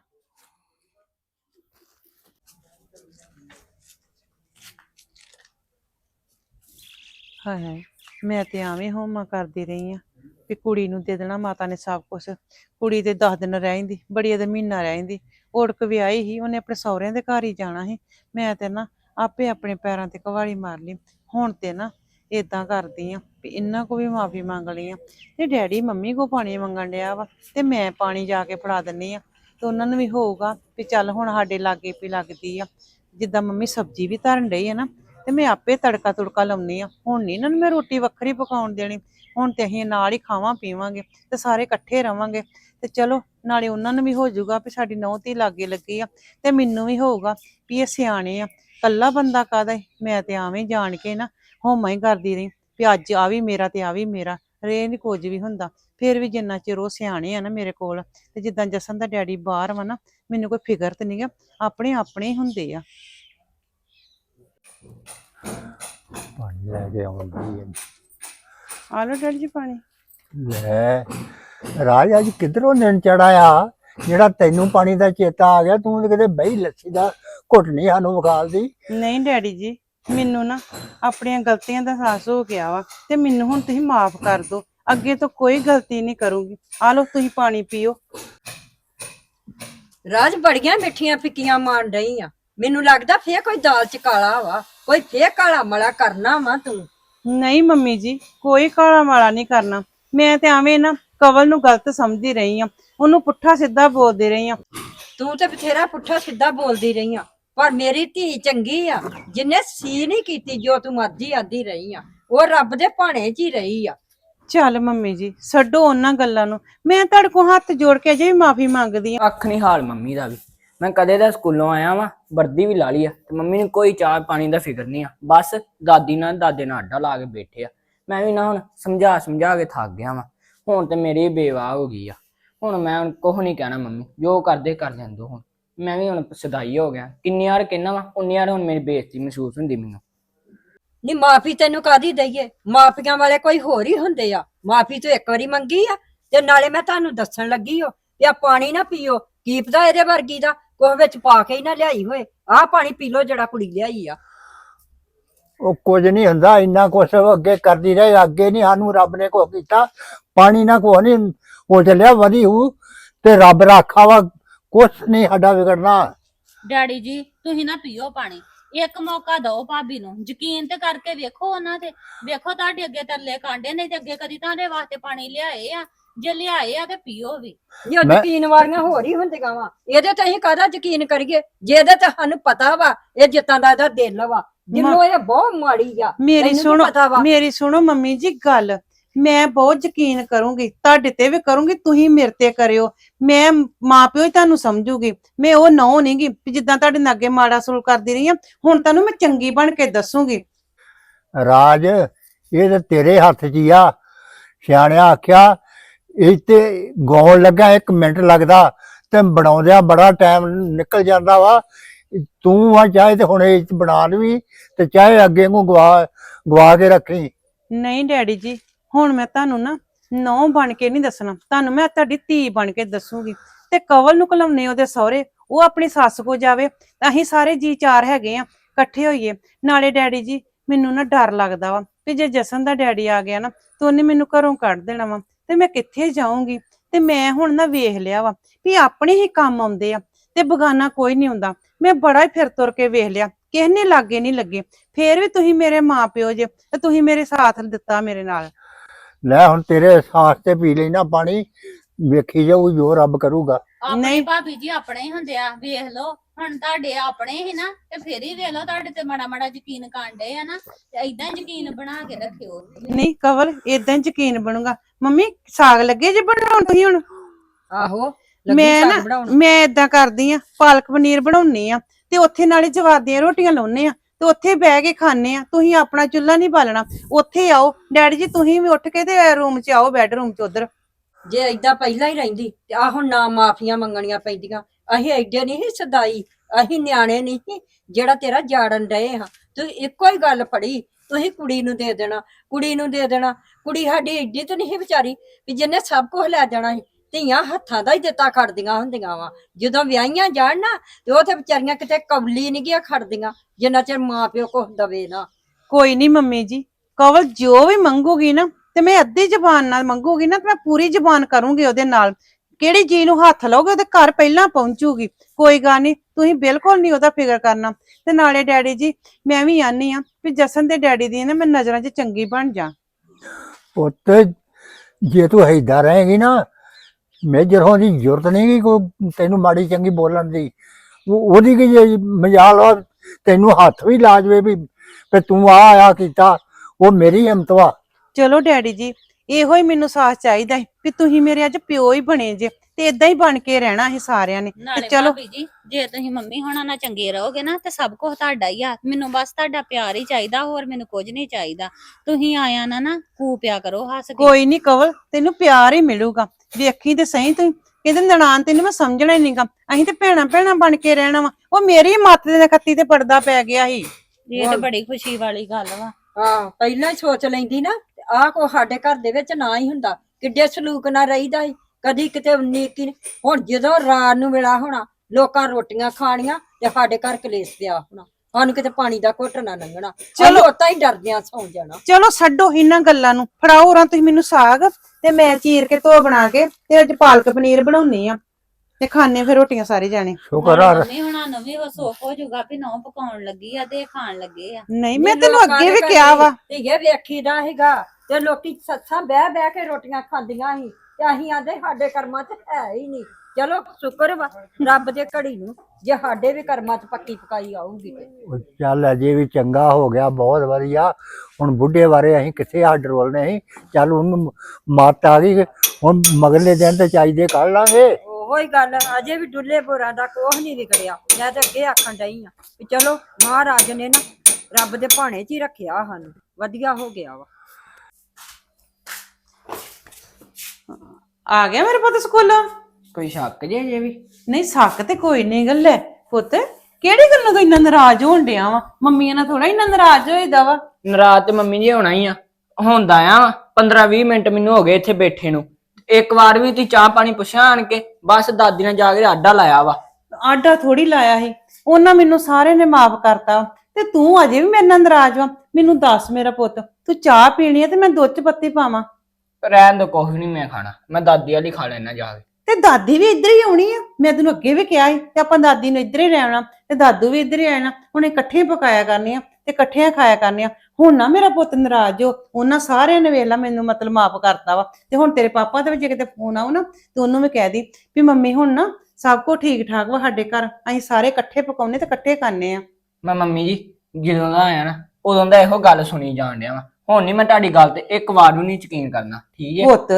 ਹਾਏ ਹਾਏ, ਮੈਂ ਤੇ ਐਵੇਂ ਹੋਮਾ ਕਰਦੀ ਰਹੀ ਆ ਵੀ ਕੁੜੀ ਨੂੰ ਦੇ ਦੇਣਾ ਮਾਤਾ ਨੇ ਸਭ ਕੁਝ ਕੁੜੀ ਤੇ 10 ਦਿਨ ਰਹਿੰਦੀ ਬੜੀ ਇਹਦੇ ਮਹੀਨਾ ਰਹਿੰਦੀ ਔੜਕ ਵਿਆਹੀ ਸੀ, ਉਹਨੇ ਆਪਣੇ ਸਹੁਰਿਆਂ ਦੇ ਘਰ ਹੀ ਜਾਣਾ ਸੀ। ਮੈਂ ਤੇ ਨਾ ਆਪੇ ਆਪਣੇ ਪੈਰਾਂ ਤੇ ਕੁਹਾੜੀ ਮਾਰ ਲਈ। ਹੁਣ ਤੇ ਨਾ ਇਦਾਂ ਕਰਦੀ ਆ ਵੀ ਇਹਨਾਂ ਕੋ ਵੀ ਮਾਫੀ ਮੰਗ ਲਈ ਆ। ਤੇ ਡੈਡੀ ਮੰਮੀ ਕੋ ਪਾਣੀ ਮੰਗਣ ਡਿਆ ਵਾ, ਤੇ ਮੈਂ ਪਾਣੀ ਜਾ ਕੇ ਫੜਾ ਦਿੰਨੀ ਆ। ਤੇ ਉਹਨਾਂ ਨੂੰ ਵੀ ਹੋਊਗਾ ਵੀ ਚੱਲ ਹੁਣ ਸਾਡੇ ਲਾਗੇ ਪੀ ਲੱਗਦੀ ਆ। ਜਿੱਦਾਂ ਮੰਮੀ ਸਬਜ਼ੀ ਵੀ ਧਰਨ ਡਈ ਆ ਨਾ ਤੇ ਮੈਂ ਆਪੇ ਤੜਕਾ ਤੁੜਕਾ ਲਾਉਣੀ ਆ ਹੁਣ ਨਹੀਂ ਇਹਨਾਂ ਨੂੰ ਮੈਂ ਰੋਟੀ ਵੱਖਰੀ ਪਕਾਉਣ ਦੇਣੀ। ਹੁਣ ਤੇ ਅਸੀਂ ਨਾਲ ਹੀ ਖਾਵਾਂ ਪੀਵਾਂਗੇ ਤੇ ਸਾਰੇ ਇਕੱਠੇ ਰਵਾਂਗੇ। ਤੇ ਚਲੋ, ਨਾਲੇ ਉਹਨਾਂ ਨੂੰ ਵੀ ਹੋ ਜਾਊਗਾ ਵੀ ਸਾਡੀ ਨੌਂ ਧੀ ਲਾਗੇ ਲੱਗੀ ਆ ਤੇ ਮੈਨੂੰ ਵੀ ਹੋਊਗਾ ਵੀ ਇਹ ਸਿਆਣੇ ਆ। ਕੱਲਾ ਬੰਦਾ ਕਾਦਾ ਮੈਂ ਤੇ ਆਵੇਂ ਜਾਣ ਕੇ ਨਾ ਹੋਮਾ ਹੀ ਕਰਦੀ ਰਹੀ ਵੀ ਅੱਜ ਆ ਵੀ ਮੇਰਾ ਤੇ ਆ ਵੀ ਮੇਰਾ ਰੇ ਨਹੀਂ ਕੁਝ ਵੀ ਹੁੰਦਾ। ਫਿਰ ਵੀ ਜਿੰਨਾ ਚਿਰ ਉਹ ਸਿਆਣੇ ਆ ਨਾ ਮੇਰੇ ਕੋਲ ਤੇ ਜਿੱਦਾਂ ਜਸਨ ਦਾ ਡੈਡੀ ਬਾਹਰ ਵਾ ਨਾ, ਮੈਨੂੰ ਕੋਈ ਫਿਕਰ ਤੇ ਨਹੀਂਗਾ ਆਪਣੇ ਆਪਣੇ ਹੁੰਦੇ ਆ। ਪਾਣੀ ਲੈ ਕੇ ਆਉਂਦੀ ਹੈ। ਆ ਲਓ ਡੈਡੀ ਜੀ ਪਾਣੀ। ਲੈ ਰਾਜ ਅੱਜ ਕਿਧਰੋਂ ਦਿਨ ਚੜਾਇਆ ਜਿਹੜਾ ਤੈਨੂੰ ਪਾਣੀ ਦਾ ਚੇਤਾ ਆ ਗਿਆ ਤੂੰ ਕਿਤੇ ਬਈ ਲੱਸੀ ਦਾ ਘੁੱਟ ਨਹੀਂ ਸਾਨੂੰ ਵਿਖਾਲਦੀ। ਨਹੀਂ ਡੈਡੀ ਜੀ ਮੈਨੂੰ ਨਾ ਆਪਣੀਆਂ ਗਲਤੀਆਂ ਦਾ ਅਹਿਸਾਸ ਹੋ ਗਿਆ ਵਾ ਤੇ ਮੈਨੂੰ ਹੁਣ ਤੁਸੀਂ ਮਾਫ ਕਰ ਦਿਓ। ਅੱਗੇ ਤੋਂ ਕੋਈ ਗਲਤੀ ਨਹੀਂ ਕਰੂੰਗੀ। ਆ ਲਓ ਤੁਸੀਂ ਪਾਣੀ ਪੀਓ। ਰਾਜ ਬੜੀਆਂ ਮਿੱਠੀਆਂ ਫਿੱਕੀਆਂ ਮਾਰ ਡਈ ਆ। ਮੈਨੂੰ ਲੱਗਦਾ ਫੇਰ ਕੋਈ ਦਾਲ ਚ ਕਾਲਾ ਵਾ। ਕੋਈ ਫੇਰ ਕਾਲਾ ਮਲਾ ਕਰਨਾ ਵਾ ਤੂੰ। ਨਹੀਂ ਮੰਮੀ ਜੀ ਕੋਈ ਕਾਲਾ ਮਾਲਾ ਨਹੀਂ ਕਰਨਾ। ਮੈਂ ਤੇ ਐਵੇਂ ਨਾ ਕਵਲ ਨੂੰ ਗਲਤ ਸਮਝਦੀ ਰਹੀ ਆ। ਉਹਨੂੰ ਪੁੱਠਾ ਸਿੱਧਾ ਬੋਲਦੀ ਰਹੀ ਆ। ਤੂੰ ਤੇ ਬਥੇਰਾ ਪੁੱਠਾ ਸਿੱਧਾ ਬੋਲਦੀ ਰਹੀ ਆ। ਪਰ ਮੇਰੀ ਧੀ ਚੰਗੀ ਆ। ਜਿੰਨੇ ਸੀ ਨਹੀਂ ਕੀਤੀ ਜੋ ਤੂੰ ਮਰਜ਼ੀ ਆਦੀ ਰਹੀ ਆ। ਉਹ ਰੱਬ ਦੇ ਭਾਣੇ 'ਚ ਹੀ ਰਹੀ ਆ। ਚੱਲ ਮੰਮੀ ਜੀ ਛੱਡੋ ਉਹਨਾਂ ਗੱਲਾਂ ਨੂੰ। ਮੈਂ ਤੁਹਾਡੇ ਕੋਲ ਹੱਥ ਜੋੜ ਕੇ ਅਜੇ ਵੀ ਮਾਫੀ ਮੰਗਦੀ ਆ। ਅੱਖ ਨਹੀਂ ਹਾਲ ਮੰਮੀ ਦਾ ਵੀ। ਮੈਂ ਕਦੇ ਦਾ ਸਕੂਲੋਂ ਆਇਆ ਵਾਂ, ਵਰਦੀ ਵੀ ਲਾ ਲਈ ਆ ਤੇ ਮੰਮੀ ਨੂੰ ਕੋਈ ਚਾਹ ਪਾਣੀ ਦਾ ਫਿਕਰ ਨਹੀਂ ਆ। ਬਸ ਦਾਦੀ ਨਾਲ, ਦਾਦੇ ਨਾਲ ਅੱਡਾ ਲਾ ਕੇ ਬੈਠੇ ਆ। ਮੈਂ ਵੀ ਨਾ ਹੁਣ ਸਮਝਾ ਸਮਝਾ ਕੇ ਥੱਕ ਗਿਆ ਵਾਂ। ਹੁਣ ਤੇ ਮੇਰੀ ਬੇਵਾਹ ਹੋ ਗਈ ਆ। ਹੁਣ ਮੈਂ ਹੁਣ ਕੁਝ ਨਹੀਂ ਕਹਿਣਾ ਮੰਮੀ, ਜੋ ਕਰਦੇ ਕਰ ਜਾਂਦੋ ਹੁਣ। ਮੈਂ ਵੀ ਹੁਣ ਸਦਾਈ ਹੋ ਗਿਆ। ਕਿੰਨੀ ਵਾਰ ਕਹਿਣਾ ਵਾ, ਉਨੀ ਵਾਰ ਹੁਣ ਮੇਰੀ ਬੇਇੱਜ਼ਤੀ ਮਹਿਸੂਸ ਹੁੰਦੀ ਮੈਨੂੰ। ਨਹੀਂ ਮਾਫੀ ਤੈਨੂੰ ਕਾਦੀ ਦਈਏ? ਮਾਫੀਆਂ ਵਾਲੇ ਕੋਈ ਹੋਰ ਹੀ ਹੁੰਦੇ ਆ। ਮਾਫੀ ਤੂੰ ਇੱਕ ਵਾਰੀ ਮੰਗੀ ਆ ਤੇ ਨਾਲੇ ਮੈਂ ਤੁਹਾਨੂੰ ਦੱਸਣ ਲੱਗੀ ਓ ਵੀ ਆ ਪਾਣੀ ਨਾ ਪੀਓ। ਕੀ ਪਤਾ ਇਹਦੇ ਵਰਗੀ ਦਾ। ਕੋਹ ਵਿੱਚ ਪਾ ਕੇ ਹੀ ਨਾ ਲਿਆਈ ਹੋਏ। ਆਹ ਪਾਣੀ ਪੀ ਲਓ ਜਿਹੜਾ ਕੁੜੀ ਲਿਆਈ ਆ। ਉਹ ਕੁਝ ਨਹੀਂ ਹੁੰਦਾ ਇੰਨਾ ਕੁਛ ਅੱਗੇ ਕਰਦੀ ਰਹੇ ਅੱਗੇ ਨਹੀਂ ਸਾਨੂੰ ਰੱਬ ਨੇ ਕੁਛ ਕੀਤਾ। ਪਾਣੀ ਨਾ ਕੁਛ ਨਹੀਂ ਹੋ ਚੱਲਿਆ ਵਧੀ ਹੂ ਤੇ ਰੱਬ ਰਾਖਾ ਵਾ ਕੁਛ ਨਹੀਂ ਸਾਡਾ ਵਿਗੜਨਾ। ਡੈਡੀ ਜੀ ਤੁਸੀਂ ਨਾ ਪੀਓ ਪਾਣੀ। ਇੱਕ ਮੌਕਾ ਦਿਓ ਭਾਬੀ ਨੂੰ। ਯਕੀਨ ਤੇ ਕਰਕੇ ਵੇਖੋ ਉਹਨਾਂ ਤੇ। ਵੇਖੋ ਤੁਹਾਡੇ ਅੱਗੇ ਤਰਲੇ ਕਾਂਡੇ ਨਹੀਂ ਤੇ ਅੱਗੇ ਕਦੀ ਤੁਹਾਡੇ ਵਾਸਤੇ ਪਾਣੀ ਲਿਆਏ ਆ। ਜੇ ਲਿਆਏ ਆ ਤੇ ਪੀਓ ਵੀ। ਇਹ ਮੈਂ- ਯਕੀਨ ਵਾਲੀਆਂ ਹੋਰ ਹੀ ਹੁੰਦੀਆਂ ਵਾ ਇਹਦੇ ਤੇ ਅਸੀਂ ਕਾਹਦਾ ਯਕੀਨ ਕਰੀਏ? ਜਿਹਦੇ ਤੇ ਸਾਨੂੰ ਪਤਾ ਵਾ ਇਹ ਜਿੱਤਾਂ ਦਾ ਇਹਦਾ ਦਿਲ ਵਾ। ਜਿਹਨੂੰ ਇਹ ਬਹੁਤ ਮਾੜੀ ਆ ਮੇਰੀ ਤੈਨੂੰ ਕੀ ਸੁਣੋ ਪਤਾ ਵਾ? ਮੇਰੀ ਸੁਣੋ ਮੰਮੀ ਜੀ ਗੱਲ। ਮੈਂ ਬਹੁਤ ਯਕੀਨ ਕਰੂੰਗੀ ਤੁਹਾਡੇ ਤੇ ਵੀ ਕਰੂੰਗੀ ਤੁਸੀਂ ਮੇਰੇ ਤੇ ਕਰਿਓ। ਮੈਂ ਮਾਪਿਓ ਹੀ ਤੁਹਾਨੂੰ ਸਮਝੂਗੀ। ਮੈਂ ਉਹ ਨਹੁੰ ਨਹੀਂਗੀ ਜਿੱਦਾਂ ਤੁਹਾਡੇ ਨਾਲ ਅੱਗੇ ਮਾੜਾ ਸਲੂਕ ਕਰਦੀ ਰਹੀ ਆ ਹੁਣ ਤੁਹਾਨੂੰ ਮੈਂ ਚੰਗੀ ਬਣ ਕੇ ਦੱਸੂਗੀ। ਰਾਜ ਇਹ ਤਾਂ ਤੇਰੇ ਹੱਥ 'ਚ ਹੀ ਆ। ਸਿਆਣਿਆ ਆਖਿਆ ਇਹ ਤੇ ਗਾਉਣ ਲੱਗਾ, ਇੱਕ ਮਿੰਟ ਲੱਗਦਾ ਤੇ ਬਣਾਉਂਦਿਆਂ ਬੜਾ ਟਾਈਮ ਨਿਕਲ ਜਾਂਦਾ ਵਾ। ਤੂੰ ਆ ਚਾਹੇ ਤੇ ਹੁਣ ਇਹ ਬਣਾ ਲਵੀ ਤੇ ਚਾਹੇ ਅੱਗੇ ਨੂੰ ਗਵਾ ਗਵਾ ਕੇ ਰੱਖੀ। ਨਹੀਂ ਡੈਡੀ ਜੀ, ਹੁਣ ਮੈਂ ਤੁਹਾਨੂੰ ਨਾ ਨੌ ਬਣ ਕੇ ਨਹੀਂ ਦੱਸਣਾ। ਤੁਹਾਨੂੰ ਮੈਂ ਤੁਹਾਡੀ ਧੀ ਬਣ ਕੇ ਦੱਸੂਗੀ। ਤੇ ਕਵਲ ਨੂੰ ਕਲਾਉਨੇ ਉਹਦੇ ਸਹੁਰੇ, ਉਹ ਆਪਣੀ ਸੱਸ ਕੋ ਜਾਵੇ, ਤਾਂ ਅਸੀਂ ਸਾਰੇ ਜੀ ਚਾਰ ਹੈਗੇ ਆ, ਇਕੱਠੇ ਹੋਈਏ। ਨਾਲੇ ਡੈਡੀ ਜੀ, ਮੈਨੂੰ ਨਾ ਡਰ ਲੱਗਦਾ ਵਾ ਕਿ ਜੇ ਜਸਨ ਦਾ ਡੈਡੀ ਆ ਗਿਆ ਨਾ, ਤੇ ਉਹਨੇ ਮੈਨੂੰ ਘਰੋਂ ਕੱਢ ਦੇਣਾ ਵਾ। ਤੇ ਮੈਂ ਕਿੱਥੇ ਜਾਊਂਗੀ? ਤੇ ਮੈਂ ਹੁਣ ਨਾ ਵੇਖ ਲਿਆ ਵਾ ਵੀ ਆਪਣੇ ਹੀ ਕੰਮ ਆਉਂਦੇ ਆ ਤੇ ਬਗਾਨਾ ਕੋਈ ਨਹੀਂ ਹੁੰਦਾ। ਮੈਂ ਬੜਾ ਹੀ ਫਿਰ ਤੁਰ ਕੇ ਵੇਖ ਲਿਆ ਕਿਸੇ ਨੇ ਲਾਗੇ ਨਹੀਂ ਲੱਗੇ। ਫੇਰ ਵੀ ਤੁਸੀਂ ਮੇਰੇ ਮਾਪਿਓ ਜੇ ਤੇ ਤੁਸੀਂ ਮੇਰੇ ਸਾਥ ਦਿੱਤਾ ਮੇਰੇ ਨਾਲ। ਲੈ ਹੁਣ ਤੇਰੇ ਸਾਥ ਤੇ ਪੀ ਲੈਣਾ ਪਾਣੀ ਵੇਖੀ ਜਾਊ ਜੋ ਰੱਬ ਕਰੂਗਾ। ਆਪਣੇ ਨਹੀਂ। ਭਾਬੀ ਜੀ ਆਪਣੇ ਹੀ ਹੁੰਦੇ ਆ ਵੇਖ ਲਓ। ਹੁਣ ਤੁਹਾਡੇ ਆਪਣੇ ਹੀ ਨਾ ਤੇ ਫੇਰ ਹੀ ਵੇਖ ਲਓ ਤੁਹਾਡੇ ਤੇ ਮਾੜਾ ਮਾੜਾ ਯਕੀਨ ਕਾਂਡੇ ਆ ਨਾ ਤੇ ਏਦਾਂ ਯਕੀਨ ਬਣਾ ਕੇ ਰੱਖਿਓ। ਨਹੀਂ ਕਵਲ ਇਦਾਂ ਯਕੀਨ ਬਣੂਗਾ। ਮੰਮੀ ਸਾਗ ਲੱਗੇ ਜੇ ਬਣਾਉਣ ਤੁਸੀਂ ਹੁਣ? ਆਹੋ ਲੱਗੀ ਮੈਂ ਨਾ। ਮੈਂ ਇਦਾਂ ਕਰਦੀ ਆ ਪਾਲਕ ਪਨੀਰ ਬਣਾਉਣੀ ਆ ਤੇ ਉੱਥੇ ਨਾਲੇ ਜਵਾਦ ਦੀਆਂ ਰੋਟੀਆਂ ਲਾਉਨੇ ਆ ਤੇ ਉੱਥੇ ਬਹਿ ਕੇ ਖਾਣੇ ਆ ਤੁਸੀਂ ਆਪਣਾ ਚੁੱਲ੍ਹਾ ਨਹੀਂ ਬਾਲਣਾ ਉੱਥੇ ਆਓ ਡੈਡੀ ਜੀ ਤੁਸੀਂ ਵੀ ਉੱਠ ਕੇ ਤੇ ਰੂਮ 'ਚ ਆਓ ਬੈੱਡਰੂਮ 'ਚ ਉਧਰ। ਜੇ ਏਦਾਂ ਪਹਿਲਾਂ ਹੀ ਰਹਿੰਦੀ ਤੇ ਆ ਹੁਣ ਨਾ ਮਾਫੀਆਂ ਮੰਗਣੀਆਂ ਪੈਂਦੀਆਂ ਅਸੀਂ ਐਡੇ ਨਹੀਂ ਸੀ ਸਦਾਈ, ਅਸੀਂ ਨਿਆਣੇ ਨਹੀਂ ਸੀ ਜਿਹੜਾ ਤੇਰਾ ਜਾੜਨ ਡਏ ਹਾਂ। ਤੂੰ ਇੱਕੋ ਹੀ ਗੱਲ ਫੜੀ, ਤੁਸੀਂ ਕੁੜੀ ਨੂੰ ਦੇ ਦੇਣਾ, ਕੁੜੀ ਨੂੰ ਦੇ ਦੇਣਾ। ਕੁੜੀ ਸਾਡੀ ਏਡੀ ਤਾਂ ਨਹੀਂ ਸੀ ਵਿਚਾਰੀ ਵੀ ਜਿਹਨੇ ਸਭ ਕੁਝ ਲੈ ਜਾਣਾ ਸੀ। ਧੀਆਂ ਹੱਥਾਂ ਦਾ ਹੀ ਦਿੱਤਾ ਖੜਦੀਆਂ ਹੁੰਦੀਆਂ ਵਾ। ਜਦੋਂ ਵਿਆਹੀਆਂ ਜਾਣ ਨਾ, ਤੇ ਉਹ ਤੇ ਵਿਚਾਰੀਆਂ ਕਿਤੇ ਕਬਲੀ ਨਹੀਂ ਗਿਆ ਖੜਦੀਆਂ, ਜਿੰਨਾ ਚਿਰ ਮਾਂ ਪਿਓ ਕੁਛ ਦਵੇ ਨਾ। ਕੋਈ ਨਹੀਂ ਮੰਮੀ ਜੀ, ਕਵਲ ਜੋ ਵੀ ਮੰਗੂਗੀ ਨਾ, ਤੇ ਮੈਂ ਅੱਧੀ ਜ਼ਬਾਨ ਨਾਲ ਮੰਗੂਗੀ ਨਾ, ਤੇ ਮੈਂ ਪੂਰੀ ਜ਼ਬਾਨ ਕਰੂੰਗੀ ਉਹਦੇ ਨਾਲ। ਕਿਹੜੀ ਜੀ ਨੂੰ ਹੱਥ ਲਾਓਗੇ ਉਹਦੇ ਘਰ ਪਹਿਲਾਂ ਪਹੁੰਚੂਗੀ। ਕੋਈ ਗੱਲ ਨਹੀਂ ਤੁਸੀਂ ਬਿਲਕੁਲ ਨਹੀਂ ਉਹਦਾ ਫਿਕਰ ਕਰਨਾ। ਤੇ ਨਾਲੇ ਡੈਡੀ ਜੀ ਮੈਂ ਵੀ ਆਨੀ ਆ ਵੀ ਜਸਨ ਦੇ ਡੈਡੀ ਦੀ ਨਾ ਮੈਂ ਨਜ਼ਰਾਂ 'ਚ ਚੰਗੀ ਬਣ ਜਾ। ਪੁੱਤ ਜੇ ਤੂੰ ਏਦਾਂ ਰਹੇਗੀ ਨਾ ਮੇਜਰ ਹੋਣ ਦੀ ਜ਼ਰੂਰਤ ਨਹੀਂ ਗੀ ਕੋਈ ਤੈਨੂੰ ਮਾੜੀ ਚੰਗੀ ਬੋਲਣ ਦੀ। ਉਹ- ਉਹਦੀ ਕੀ ਜੇ ਮਜਾਲ ਆ ਤੈਨੂੰ ਹੱਥ ਵੀ ਲਾ ਜਵੇ ਵੀ ਵੀ ਤੂੰ ਆ ਆ ਕੀਤਾ ਉਹ ਮੇਰੀ ਹਿੰਮਤ ਵਾ। ਚਲੋ ਡੈਡੀ ਜੀ ਇਹੋ ਹੀ ਮੈਨੂੰ ਸਾਥ ਚਾਹੀਦਾ ਹੈ ਵੀ ਤੁਸੀਂ ਮੇਰੇ ਅੱਜ ਪਿਓ ਹੀ ਬਣੇ ਜੇ ਤੇ ਇਦਾਂ ਹੀ ਬਣ ਕੇ ਰਹਿਣਾ ਹੈ ਸਾਰਿਆਂ ਨੇ। ਤੇ ਨਾਲੇ ਚਲੋ। ਭਾਬੀ ਜੀ ਜੇ ਤੁਸੀਂ ਮੰਮੀ ਹੋਣਾ ਨਾਲ ਚੰਗੇ ਰਹੋਗੇ ਨਾ ਤੇ ਸਭ ਕੁਝ ਤੁਹਾਡਾ ਹੀ ਆ। ਮੈਨੂੰ ਬਸ ਤੁਹਾਡਾ ਪਿਆਰ ਹੀ ਚਾਹੀਦਾ ਹੋਰ ਮੈਨੂੰ ਕੁਝ ਨਹੀਂ ਚਾਹੀਦਾ। ਤੁਸੀਂ ਆਇਆ ਨਾ ਨਾ ਕੂਪਿਆ ਕਰੋ ਹੱਸ ਕੇ। ਕੋਈ ਨਹੀਂ ਕਵਲ ਤੈਨੂੰ ਪਿਆਰ ਹੀ ਮਿਲੂਗਾ। ਵੇਖੀ ਤੇ ਸਹੀ ਤੂੰ। ਕਹਿੰਦੇ ਨਨਾਣ ਤੈਨੂੰ ਮੈਂ ਸਮਝਣਾ ਹੀ ਨਹੀਂਗਾ। ਅਸੀਂ ਤੇ ਭੈਣਾ ਭੈਣਾ ਬਣ ਕੇ ਰਹਿਣਾ ਵਾ। ਉਹ ਮੇਰੀ ਮੱਤ ਦੇ ਖੱਤੀ ਤੇ ਪਰਦਾ ਪੈ ਗਿਆ ਸੀ। ਇਹ ਤੇ ਬੜੀ ਖੁਸ਼ੀ ਵਾਲੀ ਗੱਲ ਵਾ। ਹਾਂ ਪਹਿਲਾਂ ਹੀ ਸੋਚ ਲੈਂਦੀ ਨਾ। ਆਹ ਕੋ ਸਾਡੇ ਘਰ ਦੇ ਵਿੱਚ ਨਾ ਹੀ ਹੁੰਦਾ ਕਿੱਡੇ ਸਲੂਕ ਨਾਲ ਰਹੀਦਾ ਸੀ ਕਦੀ ਕਿਤੇ ਉਨੀ ਕੀ ਹੁਣ ਜਦੋਂ ਰਾਤ ਨੂੰ ਵੇਲਾ ਹੋਣਾ ਲੋਕਾਂ ਰੋਟੀਆਂ ਖਾਣੀਆਂ ਤੇ ਸਾਡੇ ਘਰ ਕਲੇਸ਼ ਪਿਆ ਹੋਣਾ ਸਾਨੂੰ ਕਿਤੇ ਪਾਣੀ ਦਾ ਘੁੱਟ ਨਾ ਲੰਘਣਾ ਚਲੋ। ਉਤਾਂ ਹੀ ਡਰਦਿਆਂ ਸੌਂ ਜਾਣਾ। ਚਲੋ ਛੱਡੋ ਇਹਨਾਂ ਗੱਲਾਂ ਨੂੰ ਫੜਾਓ ਰਾਂ ਤੁਸੀਂ ਮੈਨੂੰ ਸਾਗ ਤੇ ਮੈਂ ਚੀਰ ਕੇ ਧੋ ਬਣਾ ਕੇ ਤੇ ਅੱਜ ਪਾਲਕ ਪਨੀਰ ਬਣਾਉਣੀ ਆ ਤੇ ਖਾਣੇ ਫਿਰ ਰੋਟੀਆਂ ਸਾਰੇ ਜਾਣੇ। ਸ਼ੁਕਰ ਆ। ਮੰਮੀ ਹੁਣਾਂ ਨੂੰ ਵੀ ਉਹ ਸੋਖ ਹੋ ਜਾਊਗਾ ਵੀ ਨੌ ਪਕਾਉਣ ਲੱਗੀ ਆ ਤੇ ਇਹ ਖਾਣ ਲੱਗੇ ਆ। ਨਹੀਂ ਮੈਂ ਤੈਨੂੰ ਅੱਗੇ ਵੀ ਕਿਹਾ ਵਾ। ਧੀਏ ਵੇਖੀਦਾ ਹੈਗਾ ਤੇ ਲੋਕੀ ਸੱਸਾਂ ਬਹਿ ਬਹਿ ਕੇ ਰੋਟੀਆਂ ਖਾਂਦੀਆਂ ਸੀ ਤੇ ਅਸੀਂ ਆਂਦੇ ਸਾਡੇ ਕਰਮਾਂ 'ਚ ਹੈ ਹੀ ਨਹੀਂ। ਚਲੋ ਸ਼ੁਕਰ ਵਾ ਰੱਬ ਦੇ ਘੜੀ ਨੂੰ ਜੇ ਸਾਡੇ ਵੀ ਕਰਮਾਂ 'ਚ ਪੱਕੀ ਪਕਾਈ ਆਊਗੀ ਤੇ। ਉਹ ਚੱਲ ਅਜੇ ਵੀ ਚੰਗਾ ਹੋ ਗਿਆ ਬਹੁਤ ਵਧੀਆ। ਹੁਣ ਬੁੱਢੇ ਬਾਰੇ ਅਸੀਂ ਕਿੱਥੇ ਹੱਡ ਰੋਲਨੇ ਸੀ? ਚੱਲ ਉਹਨੂੰ ਮੱਤ ਆ ਗਈ ਹੁਣ ਮਗਲੇ ਦਿਨ ਤੇ ਚਾਹੀਦੇ ਕੱਢ ਲਾਂਗੇ। ਉਹੋ ਹੀ ਗੱਲ ਅਜੇ ਵੀ ਡੁੱਲੇ ਬੋਰਾਂ ਦਾ ਕੋਹ ਨਹੀਂ ਵਿਗੜਿਆ। ਮੈਂ ਤਾਂ ਅੱਗੇ ਆਖਣ ਡਈ ਆ ਵੀ ਚਲੋ ਮਹਾਰਾਜ ਨੇ ਨਾ ਰੱਬ ਦੇ ਭਾਣੇ 'ਚ ਹੀ ਰੱਖਿਆ ਸਾਨੂੰ ਵਧੀਆ ਹੋ ਗਿਆ ਵਾ। ਆ ਗਿਆ ਮੇਰੇ ਪੁੱਤ ਸਕੂਲੋਂ? ਕੋਈ ਸ਼ੱਕ ਜੇ ਜੇ ਵੀ। ਨਹੀਂ ਸੱਕ ਤੇ ਕੋਈ ਨਹੀਂ ਗੱਲ। ਹੈ ਪੁੱਤ ਕਿਹੜੀ ਗੱਲੋਂ ਤੋਂ ਇੰਨਾ ਨਾਰਾਜ਼ ਹੋਣ ਡਿਆ ਵਾ? ਮੰਮੀਆਂ ਨਾਲ ਥੋੜਾ ਇੰਨਾ ਨਾਰਾਜ਼ ਹੋਈਦਾ ਵਾ? ਨਰਾਤ ਤੇ ਮੰਮੀ ਜੀ ਹੋਣਾ ਹੀ ਆ। ਹੁੰਦਾ ਆ 15 20 ਮਿੰਟ ਮੈਨੂੰ ਹੋ ਗਏ ਇੱਥੇ ਬੈਠੇ ਨੂੰ। ਇੱਕ ਵਾਰ ਵੀ ਤੁਸੀਂ ਚਾਹ ਪਾਣੀ ਪੁੱਛਿਆ ਆਣ ਕੇ ਬਸ ਦਾਦੀ ਨਾਲ ਜਾ ਕੇ ਆਡਾ ਲਾਇਆ ਵਾ। ਆਡਾ ਥੋੜੀ ਲਾਇਆ ਸੀ। ਉਹਨਾਂ ਮੈਨੂੰ ਸਾਰੇ ਨੇ ਮਾਫ ਕਰਤਾ। ਤੇ ਤੂੰ ਅਜੇ ਵੀ ਮੇਰੇ ਨਾਲ ਨਾਰਾਜ਼ ਵਾ। ਮੈਨੂੰ ਦੱਸ ਮੇਰਾ ਪੁੱਤ ਤੂੰ ਚਾਹ ਪੀਣੀ ਹੈ ਤੇ ਮੈਂ ਦੁੱਧ ਚ ਪੱਤੀ ਪਾਵਾਂ। ਰਹਿਣ ਦੋ ਕੁਛ ਨਹੀਂ ਮੈਂ ਖਾਣਾ। ਮੈਂ ਦਾਦੀ ਵਾਲੀ ਖਾ ਲੈਣਾ ਜਾ ਕੇ। ਤੇ ਦਾਦੀ ਵੀ ਇੱਧਰ ਹੀ ਆਉਣੀ ਆ। ਮੈਂ ਤੈਨੂੰ ਅੱਗੇ ਵੀ ਕਿਹਾ ਸੀ ਤੇ ਆਪਾਂ ਦਾਦੀ ਨੂੰ ਇੱਧਰ ਹੀ ਰਹਿਣਾ ਤੇ ਦਾਦੂ ਵੀ ਇੱਧਰ ਹੀ ਆਣਾ ਹੁਣ ਇਕੱਠੇ ਪਕਾਇਆ ਕਰਨੀਆਂ ਤੇ ਇਕੱਠੀਆਂ ਖਾਇਆ ਕਰਨੀਆਂ। ਹੁਣ ਨਾ ਮੇਰਾ ਪੁੱਤ ਨਾਰਾਜ਼ ਹੋ। ਉਹਨਾਂ ਸਾਰਿਆਂ ਨੇ ਵੇਖ ਲਾ ਮੈਨੂੰ ਮਤਲਬ ਮਾਫ ਕਰਤਾ ਵਾ। ਤੇ ਹੁਣ ਤੇਰੇ ਪਾਪਾ ਦੇ ਵੀ ਜੇ ਕਿਤੇ ਫੋਨ ਆਉ ਨਾ ਤੇ ਉਹਨੂੰ ਵੀ ਕਹਿ ਦੀ ਵੀ ਮੰਮੀ ਹੁਣ ਨਾ ਸਭ ਕੁਝ ਠੀਕ ਠਾਕ ਵਾ ਸਾਡੇ ਘਰ। ਅਸੀਂ ਸਾਰੇ ਇਕੱਠੇ ਪਕਾਉਨੇ ਤੇ ਇਕੱਠੇ ਖਾਣੇ ਆ। ਮੈਂ ਮੰਮੀ ਜੀ ਜਦੋਂ ਦਾ ਆਇਆ ਨਾ ਉਦੋਂ ਦਾ ਇਹੋ ਗੱਲ ਸੁਣੀ ਜਾਣ ਡਿਆ ਵਾ। ਹੁਣ ਨਹੀਂ ਮੈਂ ਤੁਹਾਡੀ ਗੱਲ ਤੇ ਇੱਕ ਵਾਰ ਵੀ ਨਹੀਂ ਯਕੀਨ ਕਰਨਾ ਠੀਕ ਹੈ? ਪੁੱਤ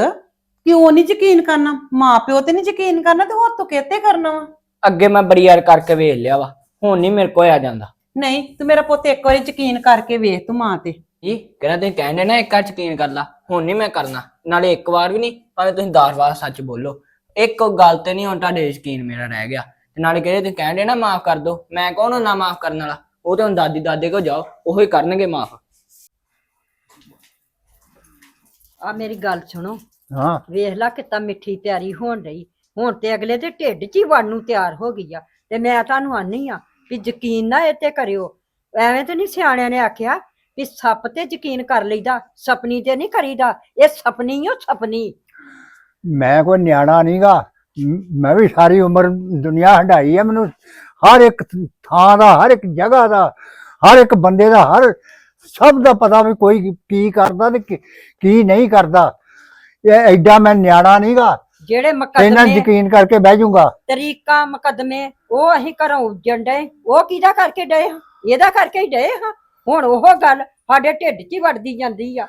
ਕਿਉਂ ਨਹੀਂ ਯਕੀਨ ਕਰਨਾ? ਮਾਂ ਪਿਓ ਤੇ ਨਹੀਂ ਯਕੀਨ ਕਰਨਾ ਤੇ ਹੋਰ ਤੂੰ ਕਿਤੇ ਕਰਨਾ ਵਾ? ਅੱਗੇ ਮੈਂ ਬੜੀ ਵਾਰ ਕਰਕੇ ਵੇਖ ਲਿਆ ਵਾ ਹੁਣ ਨਹੀਂ ਮੇਰੇ ਕੋਲ ਆ ਜਾਂਦਾ। ਨਹੀਂ ਤੂੰ ਮੇਰਾ ਪੁੱਤ ਇੱਕ ਵਾਰੀ ਯਕੀਨ ਕਰਕੇ ਵੇਖ ਤੂੰ ਮਾਂ ਤੇ। ਜੀ ਕਹਿੰਦਾ ਤੁਸੀਂ ਕਹਿੰਦੇ ਨਾ ਇੱਕ ਵਾਰ ਯਕੀਨ ਕਰ ਲਾ ਹੁਣ ਨਹੀਂ ਮੈਂ ਕਰਨਾ। ਨਾਲੇ ਇੱਕ ਵਾਰ ਵੀ ਨਹੀਂ ਭਾਵੇਂ ਤੁਸੀਂ 10 ਵਾਰ ਸੱਚ ਬੋਲੋ। ਇੱਕ ਗੱਲ ਤੇ ਨਹੀਂ ਹੁਣ ਤੁਹਾਡੇ ਯਕੀਨ ਮੇਰਾ ਰਹਿ ਗਿਆ। ਤੇ ਨਾਲੇ ਕਹਿੰਦੇ ਤੁਸੀਂ ਕਹਿੰਦੇ ਨਾ ਮਾਫ ਕਰ ਦੋ ਮੈਂ ਕੌਣ ਨਾ ਮਾਫ ਕਰਨ ਵਾਲਾ? ਉਹ ਤੇ ਹੁਣ ਦਾਦੀ ਦਾਦੇ ਕੋ ਜਾਓ ਉਹੋ ਹੀ ਕਰਨਗੇ ਮਾਫ। ਆ ਮੇਰੀ ਗੱਲ ਸੁਣੋ। ਹਾਂ। ਵੇਖ ਲਾ ਕਿਤਾ ਮਿੱਠੀ ਤਿਆਰੀ ਹੋਣ ਰਹੀ ਹੁਣ ਤੇ ਅਗਲੇ ਦੇ ਢਿੱਡ 'ਚ ਹੀ ਵੜਨ ਨੂੰ ਤਿਆਰ ਹੋ ਗਈ ਆ। ਤੇ ਮੈਂ ਤੁਹਾਨੂੰ ਆਨੀ ਆ ਵੀ ਯਕੀਨ ਨਾ ਇਹ ਤੇ ਕਰਿਓ। ਐਵੇਂ ਤੇ ਨਹੀਂ ਸਿਆਣਿਆਂ ਨੇ ਆਖਿਆ ਵੀ ਸੱਪ ਤੇ ਯਕੀਨ ਕਰ ਲਈਦਾ ਸਪਨੀ ਤੇ ਨਹੀਂ ਕਰੀਦਾ। ਇਹ ਸਪਨੀ ਓ ਸਪਨੀ। ਮੈਂ ਕੋਈ ਨਿਆਣਾ ਨਹੀਂਗਾ ਮੈਂ ਵੀ ਸਾਰੀ ਉਮਰ ਦੁਨੀਆ ਹੰਡਾਈ ਆ ਮੈਨੂੰ। ਹਰ ਇੱਕ ਥਾਂ ਦਾ ਹਰ ਇੱਕ ਜਗ੍ਹਾ ਦਾ ਹਰ ਇੱਕ ਬੰਦੇ ਦਾ ਹਰ ਸਭ ਦਾ ਪਤਾ ਵੀ ਕੋਈ ਕੀ ਕਰਦਾ ਤੇ ਕੀ- ਕੀ ਨਹੀਂ ਕਰਦਾ। ਇਹ ਐਡਾ ਮੈਂ ਨਿਆਣਾ ਨਹੀਂਗਾ। ਜਿਹੜੇ ਇਹਨਾਂ ਮੁਕੱਦਮੇ ਯਕੀਨ ਕਰਕੇ ਬਹਿ ਜਾਊਂਗਾ। ਤਰੀਕਾ ਮੁਕੱਦਮੇ ਉਹ ਅਸੀਂ ਘਰੋਂ ਉੱਜਣ ਡਏ। ਉਹ ਕਿਹਦਾ ਕਰਕੇ ਡਏ ਹਾਂ ਇਹਦਾ ਕਰਕੇ ਹੀ ਡਏ ਹਾਂ ਹੁਣ ਉਹ ਗੱਲ ਸਾਡੇ ਢਿੱਡ 'ਚ ਹੀ ਵੜਦੀ ਜਾਂਦੀ ਆ।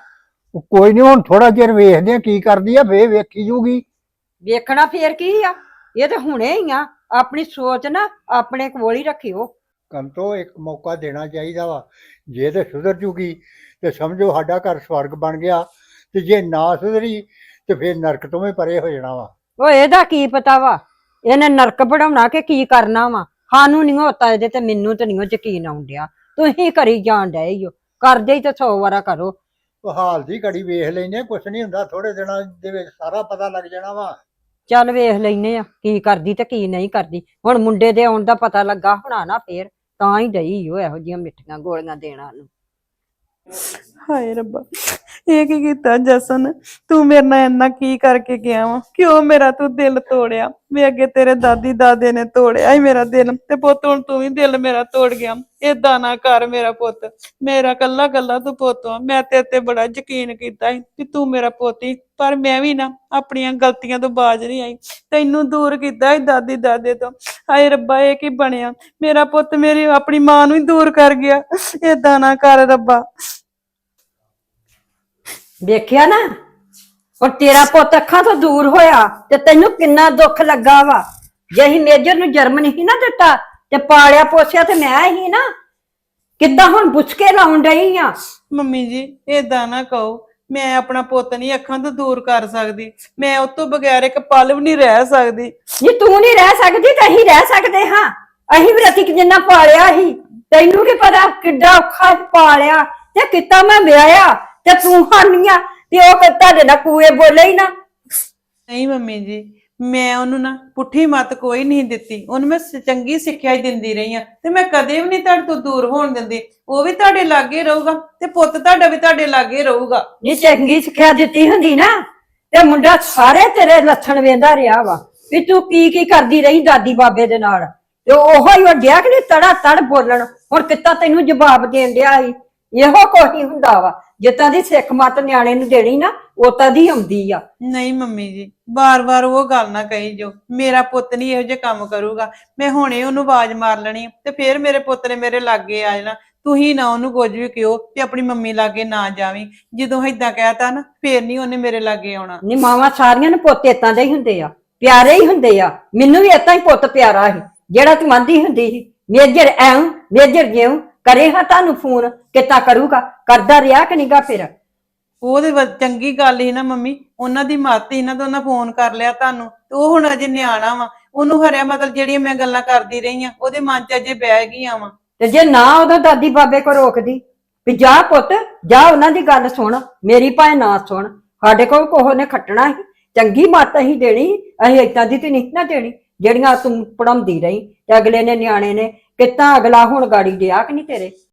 ਉਹ ਕੋਈ ਨਹੀਂ ਹੁਣ ਥੋੜਾ ਚਿਰ ਵੇਖਦੇ ਆ ਕੀ ਕਰਦੀ ਆ ਫੇਰ ਵੇਖੀ ਜੂਗੀ ਵੇਖਣਾ ਫੇਰ ਕੀ ਆ? ਇਹ ਤੇ ਹੁਣੇ ਹੀ ਆ। ਆਪਣੀ ਸੋਚ ਨਾ ਆਪਣੇ ਕੋਲ ਹੀ ਰੱਖਿਓ। ਕੰਤੋ ਇੱਕ ਮੌਕਾ ਦੇਣਾ ਚਾਹੀਦਾ ਵਾ। ਜੇ ਤੇ ਸੁਧਰ ਜੂਗੀ ਤੇ ਸਮਝੋ ਸਾਡਾ ਘਰ ਸਵਰਗ ਬਣ ਗਿਆ ਤੇ ਜੇ ਨਾ ਸੁਧਰੀ ਤੇ ਫੇਰ ਨਰਕ ਤੋਂ ਵੀ ਪਰੇ ਹੋ ਜਾਣਾ ਵਾ। ਉਹ ਇਹਦਾ ਕੀ ਪਤਾ ਵਾ? ਇਹਨੇ ਨਰਕ ਬਣਾਉਣਾ ਕਿ ਕੀ ਕਰਨਾ ਵਾ? ਸਾਨੂੰ ਨਹੀਂ ਹੋਤਾ ਇਹਦੇ ਤੇ ਮੈਨੂੰ ਤੇ ਨਹੀਂ ਯਕੀਨ ਆਉਂਦਿਆ ਤੁਸੀਂ ਕਰੀ ਜਾਣ ਡਏ ਓ। ਕਰਦੇ ਹੀ ਤੇ 100 ਵਾਰਾ ਕਰੋ। ਉਹ ਹਾਲ ਦੀ ਘੜੀ ਵੇਖ ਲੈਨੇ ਕੁਛ ਨਹੀਂ ਹੁੰਦਾ ਥੋੜੇ ਦਿਨਾਂ ਦੇ ਵਿੱਚ ਸਾਰਾ ਪਤਾ ਲੱਗ ਜਾਣਾ ਵਾ। ਚੱਲ ਵੇਖ ਲੈਨੇ ਆ ਕੀ ਕਰਦੀ ਤੇ ਕੀ ਨਹੀਂ ਕਰਦੀ। ਹੁਣ ਮੁੰਡੇ ਦੇ ਆਉਣ ਦਾ ਪਤਾ ਲੱਗਾ ਹੋਣਾ ਨਾ ਫੇਰ। ਤਾਂ ਹੀ ਡਈ ਓ ਇਹੋ ਜਿਹੀਆਂ ਮਿੱਠੀਆਂ ਗੋਲੀਆਂ ਦੇਣਾ ਨੂੰ ਹਾਏ ਰੱਬਾ। ਇਹ ਕੀ ਕੀਤਾ ਜਸਨ? ਤੂੰ ਮੇਰੇ ਨਾਲ ਇੰਨਾ ਕੀ ਕਰਕੇ ਗਿਆ ਵਾ? ਕਿਉਂ ਮੇਰਾ ਤੂੰ ਦਿਲ ਤੋੜਿਆ? ਮੈਂ ਅੱਗੇ ਤੇਰੇ ਦਾਦੀ ਦਾਦੇ ਨੇ ਤੋੜਿਆ ਹੀ ਮੇਰਾ ਦਿਲ। ਤੇ ਪੁੱਤ, ਹੁਣ ਤੂੰ ਵੀ ਦਿਲ ਮੇਰਾ ਤੋੜ ਗਿਆ। ਏਦਾਂ ਨਾ ਕਰ ਮੇਰਾ ਪੁੱਤ। ਮੇਰਾ ਕੱਲਾ ਕੱਲਾ ਤੂੰ ਪੁੱਤ ਆ ਮੈਂ ਤੇਰੇ ਤੇ ਬੜਾ ਯਕੀਨ ਕੀਤਾ ਸੀ ਕਿ ਤੂੰ ਮੇਰਾ ਪੋਤੀ ਪਰ ਮੈਂ ਵੀ ਨਾ ਆਪਣੀਆਂ ਗਲਤੀਆਂ ਤੋਂ ਬਾਜ ਨਹੀਂ ਆਈ। ਤੈਨੂੰ ਦੂਰ ਕੀਤਾ ਸੀ ਦਾਦੀ ਦਾਦੇ ਤੋਂ। ਹਾਏ ਰੱਬਾ, ਇਹ ਕੀ ਬਣਿਆ? ਮੇਰਾ ਪੁੱਤ ਮੇਰੀ ਆਪਣੀ ਮਾਂ ਨੂੰ ਹੀ ਦੂਰ ਕਰ ਗਿਆ। ਏਦਾਂ ਨਾ ਕਰ ਰੱਬਾ। ਵੇਖਿਆ ਨਾ? ਹੁਣ ਤੇਰਾ ਪੁੱਤ ਅੱਖਾਂ ਤੋਂ ਦੂਰ ਹੋਇਆ ਤੇ ਤੈਨੂੰ ਕਿੰਨਾ ਦੁੱਖ ਲੱਗਾ ਵਾ। ਜੇ ਅਸੀਂ ਮੇਜਰ ਨੂੰ ਜਨਮ ਨਹੀਂ ਨਾ ਦਿੱਤਾ ਤੇ ਪਾਲਿਆ ਪੋਸਿਆ ਤੇ ਮੈਂ ਹੀ ਨਾ। ਕਿੱਦਾਂ ਹੁਣ ਬੁੱਚਕੇ ਲਾਉਣ ਡਈ ਆ? ਮੰਮੀ ਜੀ ਏਦਾਂ ਨਾ ਕਹੋ। ਮੈਂ ਆਪਣਾ ਪੁੱਤ ਨਹੀਂ ਅੱਖਾਂ ਤੋਂ ਦੂਰ ਕਰ ਸਕਦੀ। ਮੈਂ ਉਸ ਤੋਂ ਬਗੈਰ ਇੱਕ ਪਲ ਵੀ ਨਹੀਂ ਰਹਿ ਸਕਦੀ। ਜੇ ਤੂੰ ਨਹੀਂ ਰਹਿ ਸਕਦੀ ਤਾਂ ਅਸੀਂ ਰਹਿ ਸਕਦੇ ਹਾਂ। ਅਸੀਂ ਵੀ ਰਤਿਕ ਜਿੰਨਾ ਪਾਲਿਆ ਸੀ। ਤੈਨੂੰ ਕੀ ਪਤਾ ਕਿੱਡਾ ਔਖਾ ਪਾਲਿਆ ਤੇ ਕਿਤਾ ਮੈਂ ਵਿਆਹਿਆ। ਤੇ ਤੂੰ ਹਾਨੀਆਂ ਤੇ ਉਹ ਕਿ ਤੁਹਾਡੇ ਨਾਲ ਕੂਏ ਬੋਲੇ ਹੀ ਨਾ। ਨਹੀਂ ਮੰਮੀ ਜੀ ਮੈਂ ਉਹਨੂੰ ਨਾ ਪੁੱਠੀ ਮੱਤ ਕੋਈ ਨਹੀਂ ਦਿੱਤੀ। ਉਹਨੂੰ ਮੈਂ ਸ- ਚੰਗੀ ਸਿੱਖਿਆ ਹੀ ਦਿੰਦੀ ਰਹੀ ਆ ਤੇ ਮੈਂ ਕਦੇ ਵੀ ਨਹੀਂ ਤੁਹਾਡੇ ਤੋਂ ਦੂਰ ਹੋਣ ਦਿੰਦੀ। ਉਹ ਵੀ ਤੁਹਾਡੇ ਲਾਗੇ ਰਹੂਗਾ ਤੇ ਪੁੱਤ ਤੁਹਾਡਾ ਵੀ ਤੁਹਾਡੇ ਲਾਗੇ ਰਹੂਗਾ। ਜੇ ਚੰਗੀ ਸਿੱਖਿਆ ਦਿੱਤੀ ਹੁੰਦੀ ਨਾ ਤੇ ਮੁੰਡਾ ਸਾਰੇ ਤੇਰੇ ਲੱਛਣ ਵੇਂਦਾ ਰਿਹਾ ਵਾ ਵੀ ਤੂੰ ਕੀ ਕੀ ਕਰਦੀ ਰਹੀ ਦਾਦੀ ਬਾਬੇ ਦੇ ਨਾਲ। ਤੇ ਉਹੋ ਹੀ ਵੱਡਿਆ ਕਿ ਨਹੀਂ ਤੜਾ ਤੜ ਬੋਲਣ। ਹੁਣ ਕਿੱਤਾ ਤੈਨੂੰ ਜਵਾਬ ਦੇਣ ਡਿਆ ਸੀ। ਇਹੋ ਕੋਈ ਹੁੰਦਾ ਵਾ। ਜਿੱਤਾਂ ਦੀ ਸਿੱਖ ਮਤ ਨਿਆਣੇ ਨੂੰ ਦੇਣੀ ਨਾ ਉਤਾਂ ਦੀ ਆਉਂਦੀ ਆ। ਨਹੀਂ ਮੰਮੀ ਜੀ ਬਾਰ-ਬਾਰ ਉਹ ਗੱਲ ਨਾ ਕਹੀ ਜੋ। ਮੇਰਾ ਪੁੱਤ ਨਹੀਂ ਇਹੋ ਜਿਹੇ ਕੰਮ ਕਰੂਗਾ। ਮੈਂ ਹੁਣੇ ਉਹਨੂੰ ਆਵਾਜ਼ ਮਾਰ ਲੈਣੀ ਤੇ ਫਿਰ ਮੇਰੇ ਪੁੱਤ ਨੇ ਮੇਰੇ ਲਾਗੇ ਆ ਜਾਣਾ। ਤੁਸੀਂ ਨਾ ਉਹਨੂੰ ਕੁਝ ਵੀ ਕਿਹੋ ਤੇ ਆਪਣੀ ਮੰਮੀ ਲਾਗੇ ਨਾ ਜਾਵੀਂ। ਜਦੋਂ ਏਦਾਂ ਕਹਿਤਾ ਨਾ ਫੇਰ ਨਹੀਂ ਉਹਨੇ ਮੇਰੇ ਲਾਗੇ ਆਉਣਾ। ਨੀ ਮਾਵਾਂ ਸਾਰੀਆਂ ਨੂੰ ਪੁੱਤ ਏਤਾਂ ਦੇ ਹੀ ਹੁੰਦੇ ਆ। ਪਿਆਰੇ ਹੀ ਹੁੰਦੇ ਆ। ਮੈਨੂੰ ਵੀ ਏਤਾਂ ਹੀ ਪੁੱਤ ਪਿਆਰਾ ਸੀ। ਜਿਹੜਾ ਤੂੰ ਮੰਨਦੀ ਹੁੰਦੀ ਸੀ ਮੇਜਰ ਐਂ ਮੇਜਰ ਜਿਉਂ। ਕਰੇ ਹਾਂ ਤੁਹਾਨੂੰ ਫੋਨ? ਕਿਤਾ ਕਰੂਗਾ? ਕਰਦਾ ਰਿਹਾ ਕਿ ਨਹੀਂਗਾ ਫਿਰ? ਉਹਦੇ ਵ- ਚੰਗੀ ਗੱਲ ਹੀ ਨਾ ਮੰਮੀ। ਉਹਨਾਂ ਦੀ ਮੱਤ ਹੀ ਨਾ ਤਾਂ ਉਹਨਾਂ ਫੋਨ ਕਰ ਲਿਆ ਤੁਹਾਨੂੰ। ਤੇ ਉਹ ਹੁਣ ਅਜੇ ਨਿਆਣਾ ਵਾ। ਉਹਨੂੰ ਹਰਿਆ ਮਤਲਬ ਜਿਹੜੀਆਂ ਮੈਂ ਗੱਲਾਂ ਕਰਦੀ ਰਹੀ ਆ ਉਹਦੇ ਮਨ 'ਚ ਅਜੇ ਬਹਿ ਗਈਆਂ ਵਾ। ਤੇ ਜੇ ਨਾ ਉਹਦਾ ਦਾਦੀ ਬਾਬੇ ਕੋ ਰੋਕਦੀ ਵੀ ਜਾ ਪੁੱਤ ਜਾ ਉਹਨਾਂ ਦੀ ਗੱਲ ਸੁਣ। ਮੇਰੀ ਭਾਵੇਂ ਨਾ ਸੁਣ। ਸਾਡੇ ਕੋਲ ਕੋਹ ਨੇ ਖੱਟਣਾ ਸੀ। ਚੰਗੀ ਮੱਤ ਅਸੀਂ ਦੇਣੀ ਅਸੀਂ ਏਦਾਂ ਦੀ ਤੇ ਨਹੀਂ ਨਾ ਦੇਣੀ। ਜਿਹੜੀਆਂ ਤੂੰ ਪੜਾਉਂਦੀ ਰਹੀ ਤੇ ਅਗਲੇ ਨੇ ਨਿਆਣੇ ਨੇ ਕਿਤਾ ਅਗਲਾ ਹੁਣ ਗਾੜੀ ਗਿਆ ਕਿ ਨਹੀਂ ਤੇਰੇ?